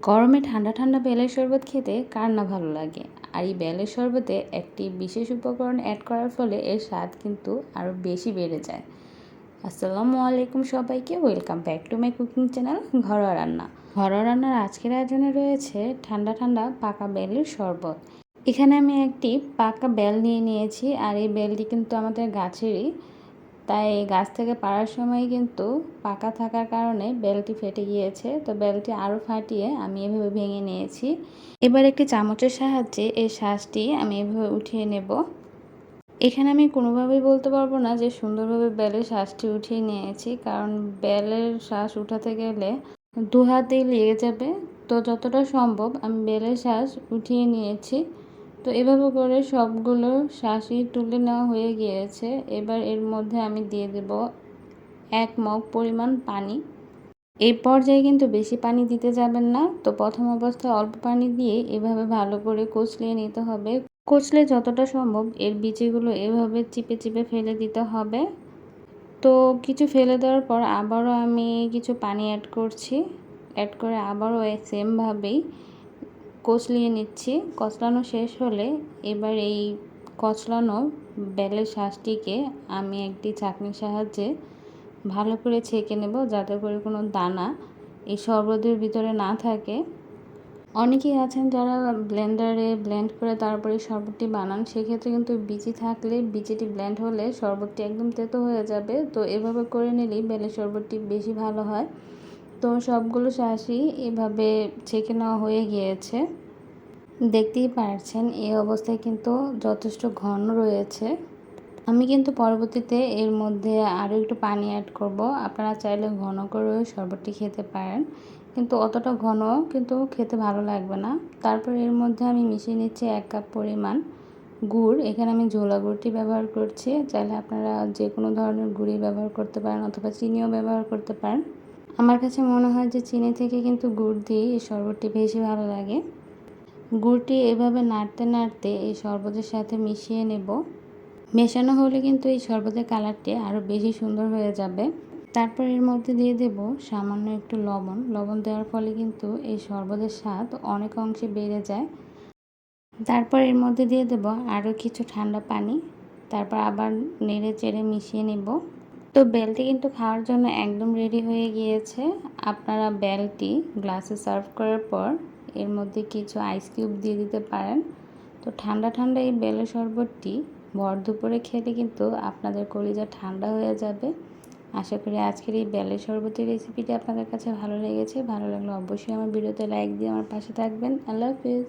গরমে ঠান্ডা ঠান্ডা বেলের শরবত খেতে কার না ভালো লাগে? আর এই বেলের শরবতে একটি বিশেষ উপকরণ অ্যাড করার ফলে এর স্বাদ কিন্তু আরও বেশি বেড়ে যায়। আসসালামু আলাইকুম সবাইকে welcome back to my cooking channel ঘরোয়া রান্না। ঘরোয়া রান্নার আজকের আয়োজনে রয়েছে ঠান্ডা ঠান্ডা পাকা বেলের শরবত। এখানে আমি একটি পাকা বেল নিয়ে নিয়েছি, আর এই বেলটি কিন্তু আমাদের গাছেরই তাই গাছ থেকে পাড়ার সময় কিন্তু পাকা থাকার কারণে বেলটি ফেটে গিয়েছে। তো বেলটি আরও ফাটিয়ে আমি এভাবে ভেঙে নিয়েছি। এবার একটি চামচের সাহায্যে এই শ্বাসটি আমি এভাবে উঠিয়ে নেব। এখানে আমি কোনোভাবেই বলতে পারব না যে সুন্দরভাবে বেলের শ্বাসটি উঠিয়ে নিয়েছি, কারণ বেলের শ্বাস উঠাতে গেলে দু হাতেই লেগে যাবে। তো যতটা সম্ভব আমি বেলের শ্বাস উঠিয়ে নিয়েছি। তো এভাবে করে সবগুলো শাঁসি তুলে নেওয়া হয়ে গিয়েছে। এবার এর মধ্যে আমি দিয়ে দেব এক মগ পরিমাণ পানি। এই পর্যায়ে কিন্তু বেশি পানি দিতে যাবেন না। তো প্রথম অবস্থায় অল্প পানি দিয়ে এভাবে ভালো করে কচলিয়ে নিতে হবে। কচলে যতটা সম্ভব এর বীজগুলো এভাবে চিপে চিপে ফেলে দিতে হবে। তো কিছু ফেলে দেওয়ার পর আবারও আমি কিছু পানি অ্যাড করছি। অ্যাড করে আবারও সেমভাবেই কচলিয়ে নিচ্ছি। কচলানো শেষ হলে এবার এই কচলানো বেলের শ্বাসটিকে আমি একটি চাকনির সাহায্যে ভালো করে ছেঁকে নেব যাতে করে কোনো দানা এই শরবতের ভিতরে না থাকে। অনেকেই আছেন যারা ব্লেন্ডারে ব্লেন্ড করে তারপরে শরবতটি বানান, সেক্ষেত্রে কিন্তু বিচি থাকলে বিচিটি ব্লেন্ড হলে শরবতটি একদম তেতো হয়ে যাবে। তো এভাবে করে নিলেই বেলের শরবতটি বেশি ভালো হয়। তো সবগুলো শাঁসই এভাবে ছেঁকে নেওয়া হয়ে গিয়েছে। দেখতেই পারছেন, এই অবস্থায় কিন্তু যথেষ্ট ঘন রয়েছে। আমি কিন্তু পরবর্তীতে এর মধ্যে আরও একটু পানি অ্যাড করব। আপনারা চাইলে ঘন করেও শরবতটি খেতে পারেন। কিন্তু অতটা ঘন কিন্তু খেতে ভালো লাগবে না। তারপর এর মধ্যে আমি মিশিয়ে নিচ্ছি এক কাপ পরিমাণ গুড়। এখানে আমি ঝোলা গুড়টি ব্যবহার করছি। চাইলে আপনারা যে কোনো ধরনের গুড়ি ব্যবহার করতে পারেন অথবা চিনিও ব্যবহার করতে পারেন। আমার কাছে মনে হয় যে চিনি থেকে কিন্তু গুড় দিয়ে এই শরবতটি বেশি ভালো লাগে। গুড়টি এভাবে নাড়তে নাড়তে এই শরবতের সাথে মিশিয়ে নেব। মেশানো হলে কিন্তু এই শরবতের কালারটি আরও বেশি সুন্দর হয়ে যাবে। তারপর এর মধ্যে দিয়ে দেব সামান্য একটু লবণ। লবণ দেওয়ার ফলে কিন্তু এই শরবতের স্বাদ অনেক অংশে বেড়ে যায়। তারপর এর মধ্যে দিয়ে দেব আরও কিছু ঠান্ডা পানি। তারপর আবার নেড়ে চেড়ে মিশিয়ে নেব। তো বেলটি কিন্তু খাওয়ার জন্য একদম রেডি হয়ে গিয়েছে। আপনারা বেলটি গ্লাসে সার্ভ করার পর এর মধ্যে কিছু আইস কিউব দিয়ে দিতে পারেন। তো ঠান্ডা ঠান্ডা এই বেলের শরবতটি ভর দুপুরে খেলে কিন্তু আপনাদের কলিজা ঠান্ডা হয়ে যাবে। আশা করি আজকের এই বেলের শরবতের রেসিপিটি আপনাদের কাছে ভালো লেগেছে। ভালো লাগলে অবশ্যই আমার ভিডিওতে লাইক দিয়ে আমার পাশে থাকবেন। আল্লাহ হাফিজ।